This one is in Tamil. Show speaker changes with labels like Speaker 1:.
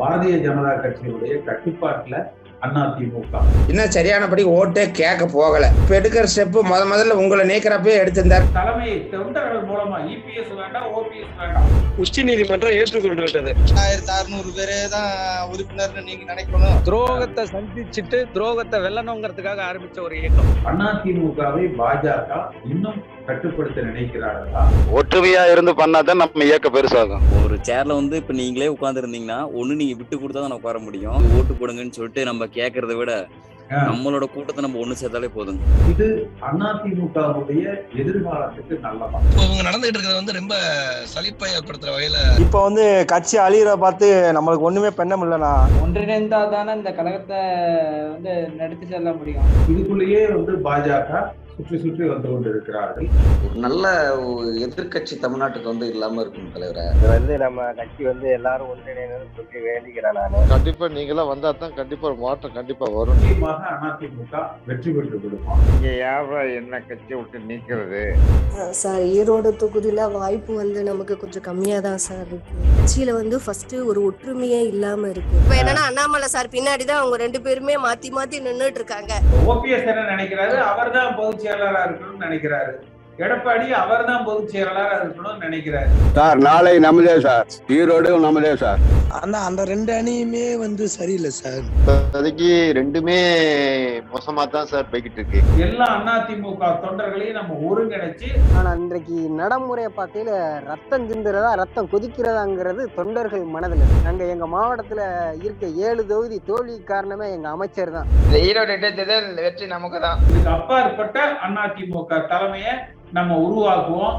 Speaker 1: பாரதிய ஜனதா கட்சியினுடைய கட்டுப்பாட்டுல அதிமுக
Speaker 2: இன்னும் சரியானபடி ஓட்டே கேட்க போகல. இப்ப எடுக்கிற ஸ்டெப் முத முதல்ல உங்களை நீக்கிறப்பே எடுத்திருந்தார்.
Speaker 1: தலைமை தொண்டர்கள் மூலமா இபிஎஸ் வேண்டாம் ஓபிஎஸ் வேண்டாம்.
Speaker 3: உச்ச நீதிமன்றம் ஏற்றுக்கொண்டு விட்டது
Speaker 4: ஆயிரத்தி அறுநூறு பேரே தான் உறுப்பினர்னு நீங்க நினைக்கணும்.
Speaker 3: துரோகத்தை சந்திச்சுட்டு துரோகத்தை வெல்லணுங்கிறதுக்காக ஆரம்பிச்ச ஒரு இயக்கம்.
Speaker 1: அதிமுகவை பாஜக இன்னும் கட்டுப்படுத்த நினைக்கிறார்களா?
Speaker 5: ஒற்றுமையா இருந்து பண்ணாதான் நம்ம இயக்கம் பெருசாகும்.
Speaker 6: ஒரு சேர்ல வந்து இப்ப நீங்களே உட்கார்ந்து இருந்தீங்கன்னா ஒண்ணு நீங்க விட்டு கொடுத்தா தான் உட்கார முடியும். ஓட்டு போடுங்கன்னு சொல்லிட்டு நம்ம கேட்கறத விட. நம்மளோட கூட்டத்தை நம்ம ஒண்ணு சேர்த்தாலே போதும்.
Speaker 1: இது அதிமுகவுடைய எதிர்காலத்துக்கு நல்லதா?
Speaker 4: இவங்க நடந்துகிட்டு இருக்கிறது வந்து ரொம்ப சலிப்பயப்படுத்துற வகையில
Speaker 7: இப்போ வந்து கட்சி அழியிற பார்த்து நம்மளுக்கு ஒண்ணுமே பண்ண முடியலண்ணா.
Speaker 8: ஒன்றிணைந்தா தானே இந்த கழகத்தை வந்து நடத்தி செல்ல முடியும்.
Speaker 1: இதுக்குள்ளேயே வந்து பாஜக சுற்றி சுற்றி வந்து கொண்டிருக்கிறார்கள்.
Speaker 9: நல்ல எதிர்கட்சி தமிழ்நாட்டுக்கு வந்து இல்லாம இருக்கும் தலைவரை.
Speaker 7: வந்து நம்ம கட்சி வந்து எல்லாரும் ஒன்றிணைந்து சொல்லி வேண்டிக்கிறேன் நான்.
Speaker 5: கண்டிப்பா நீங்களாம் வந்தா தான் கண்டிப்பா ஒரு மாற்றம் கண்டிப்பா வரும்.
Speaker 1: நிச்சயமாக அதிமுக வெற்றி பெற்று விடுமா
Speaker 5: நீங்க யார என்ன கட்சியை விட்டு நீக்கிறது?
Speaker 10: சார் ஈரோடு தொகுதியில் வாய்ப்பு வந்து நமக்கு கொஞ்சம் கம்மியாக தான் சார் இருக்கு. கட்சியில் வந்து ஃபர்ஸ்ட் ஒரு ஒற்றுமையே இல்லாமல் இருக்கு. இப்போ என்னன்னா அண்ணாமலை சார் பின்னாடி தான் அவங்க ரெண்டு பேருமே மாற்றி மாற்றி நின்றுட்டு இருக்காங்க.
Speaker 1: ஓபிஎஸ் என்ன நினைக்கிறாரு? அவர் தான் பொதுச் இருக்கணும்னு நினைக்கிறாரு. எடப்பாடி அவர் தான் பொதுச் செயலாளரா இருக்கணும்னு நினைக்கிறாரு.
Speaker 5: சார் நாளை நமதே சார். ஈரோடு நமதே சார்.
Speaker 4: ஆனா அந்த ரெண்டு அணியுமே வந்து சரியில்லை சார்.
Speaker 5: இப்போதைக்கு ரெண்டுமே மோசமா தான் சார் போய்கிட்டு இருக்கு
Speaker 1: எல்லா அதிமுக தொண்டர்களையும் நம்ம ஒருங்கிணைச்சு.
Speaker 8: ஆனா இன்றைக்கு நடைமுறையை பார்க்கையில ரத்தம் சிந்துறதா ரத்தம் கொதிக்கிறதாங்கிறது தொண்டர்கள் மனதில். அங்க எங்க மாவட்டத்துல இருக்க ஏழு தொகுதி தோல்வி காரணமே எங்க அமைச்சர் தான்.
Speaker 2: ஈரோடு இடைத்தேர்தல் வெற்றி நமக்கு தான்.
Speaker 1: இதுக்கு அப்பாற்பட்ட அதிமுக தலைமையை நம்ம உருவாக்குவோம்.